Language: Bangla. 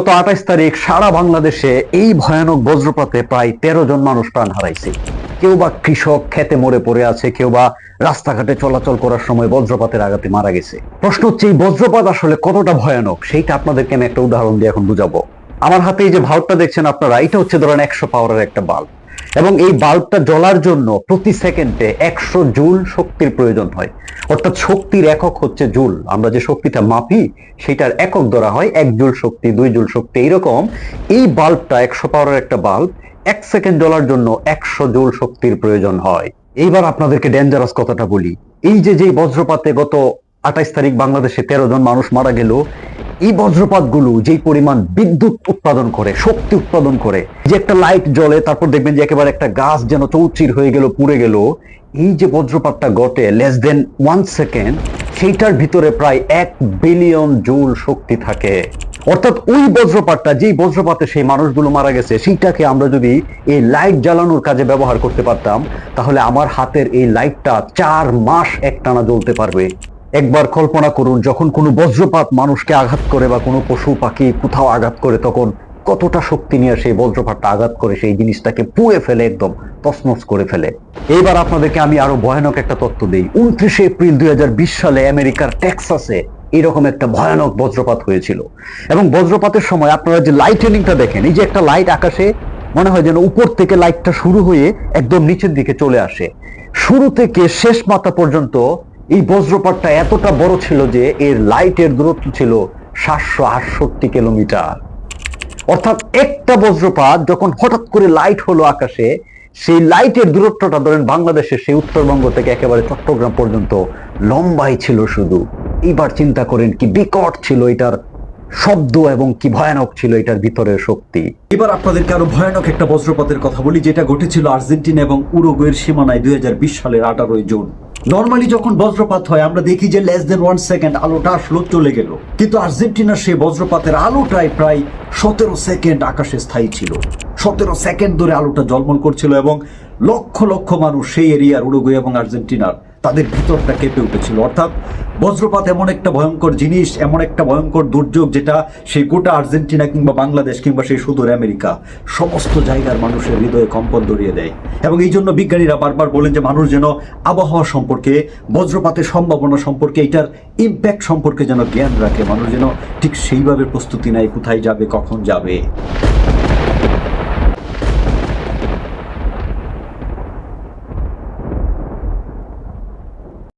গত আঠাইশ তারিখ সারা বাংলাদেশে এই ভয়ানক বজ্রপাতে প্রায় তেরো জন মানুষ প্রাণ হারাইছে। কেউ বা কৃষক খেতে মরে পড়ে আছে, কেউ বা রাস্তাঘাটে চলাচল করার সময় বজ্রপাতের আঘাতে মারা গেছে। প্রশ্ন হচ্ছে, এই বজ্রপাত আসলে কতটা ভয়ানক? সেইটা আপনাদেরকে আমি একটা উদাহরণ দিয়ে এখন বুঝাবো। আমার হাতে এই যে ভাল্বটা দেখছেন আপনারা, এটা হচ্ছে ধরেন একশো পাওয়ারের একটা বাল্ব। এবং এই বাল্বটা জ্বলার জন্য প্রতি সেকেন্ডে একশো জুল শক্তির প্রয়োজন হয়। অর্থাৎ শক্তির একক হচ্ছে জুল। আমরা যে শক্তিটা মাপি, সেটার একক ধরা হয় এক জুল শক্তি, দুই জুল শক্তি। এইরকম এই বাল্বটা একশো পাওয়ারের একটা বাল্ব এক সেকেন্ড জ্বলার জন্য একশো জুল শক্তির প্রয়োজন হয়। এইবার আপনাদেরকে ডেঞ্জারাস কথাটা বলি। এই যে যে বজ্রপাতে গত আঠাইশ তারিখ বাংলাদেশে তেরো জন মানুষ মারা গেল এই বজ্রপাতগুলো যেই পরিমাণ বিদ্যুৎ উৎপাদন করে, শক্তি উৎপাদন করে, যে একটা লাইট জ্বলে, তারপর দেখবেন যে একেবারে একটা গাছ যেন চৌচির হয়ে গেল, পুড়ে গেল, এই যে বজ্রপাতটা ঘটে লেস দেন ওয়ান সেকেন্ড সেইটার ভিতরে প্রায় এক বিলিয়ন জুল শক্তি থাকে। অর্থাৎ ওই বজ্রপাতটা, যেই বজ্রপাতে সেই মানুষগুলো মারা গেছে, সেইটাকে আমরা যদি এই লাইট জ্বালানোর কাজে ব্যবহার করতে পারতাম, তাহলে আমার হাতের এই লাইটটা চার মাস একটানা জ্বলতে পারবে। একবার কল্পনা করুন, যখন কোনো বজ্রপাত মানুষকে আঘাত করে বা কোনো পশু পাখি কোথাও আঘাত করে, তখন কতটা শক্তি নিয়ে সেই বজ্রপাতটা আঘাত করে সেই জিনিসটাকে পুড়ে ফেলে, একদম তছনছ করে ফেলে। এইবার আপনাদেরকে আমি আরও ভয়ানক একটা তথ্য দিই। উনত্রিশে এপ্রিল দুই সালে আমেরিকার টেক্সাসে এরকম একটা ভয়ানক বজ্রপাত হয়েছিল। এবং বজ্রপাতের সময় আপনারা যে লাইটেনিংটা দেখেন, এই যে একটা লাইট আকাশে মনে হয় যেন উপর থেকে লাইটটা শুরু হয়ে একদম নিচের দিকে চলে আসে। শুরু থেকে শেষ মাথা পর্যন্ত এই বজ্রপাতটা এতটা বড় ছিল যে এর লাইটের দূরত্ব ছিল সাতশো আটষট্টি কিলোমিটার। অর্থাৎ একটা বজ্রপাত যখন হঠাৎ করে লাইট হলো আকাশে, সেই লাইটের দূরত্বটা ধরেন বাংলাদেশের সেই উত্তরবঙ্গ থেকে একেবারে চট্টগ্রাম পর্যন্ত লম্বাই ছিল শুধু। এইবার চিন্তা করেন কি বিকট ছিল এটার শব্দ এবং কি ভয়ানক ছিল এটার ভিতরের শক্তি। এবার আপনাদেরকে আরও ভয়ানক একটা বজ্রপাতের কথা বলি, যেটা ঘটেছিল আর্জেন্টিনা এবং উরুগুয়ের সীমানায় দুই হাজার বিশ সালের আঠারোই জুন। নর্মালি যখন বজ্রপাত হয়, আমরা দেখি যে লেস দেন ওয়ান সেকেন্ড আলোটা আসলো, চলে গেল। কিন্তু আর্জেন্টিনার সেই বজ্রপাতের আলোটাই প্রায় সতেরো সেকেন্ড আকাশে স্থায়ী ছিল। সতেরো সেকেন্ড ধরে আলোটা জলমল করছিল এবং লক্ষ লক্ষ মানুষ সেই এরিয়ার উরুগুয়ে এবং আর্জেন্টিনার তাদের ভিতরটা কেঁপে উঠেছিল। অর্থাৎ বজ্রপাত এমন একটা ভয়ঙ্কর জিনিস, এমন একটা ভয়ঙ্কর দুর্যোগ যেটা সেই গোটা আর্জেন্টিনা কিংবা বাংলাদেশ কিংবা সেই সুদূর আমেরিকা সমস্ত জায়গার মানুষের হৃদয়ে কম্পন ধরিয়ে দেয়। এবং এই জন্য বিজ্ঞানীরা বারবার বলেন যে মানুষ যেন আবহাওয়া সম্পর্কে, বজ্রপাতের সম্ভাবনা সম্পর্কে, এটার ইম্প্যাক্ট সম্পর্কে যেন জ্ঞান রাখে। মানুষ যেন ঠিক সেইভাবে প্রস্তুতি নেয়, কোথায় যাবে, কখন যাবে।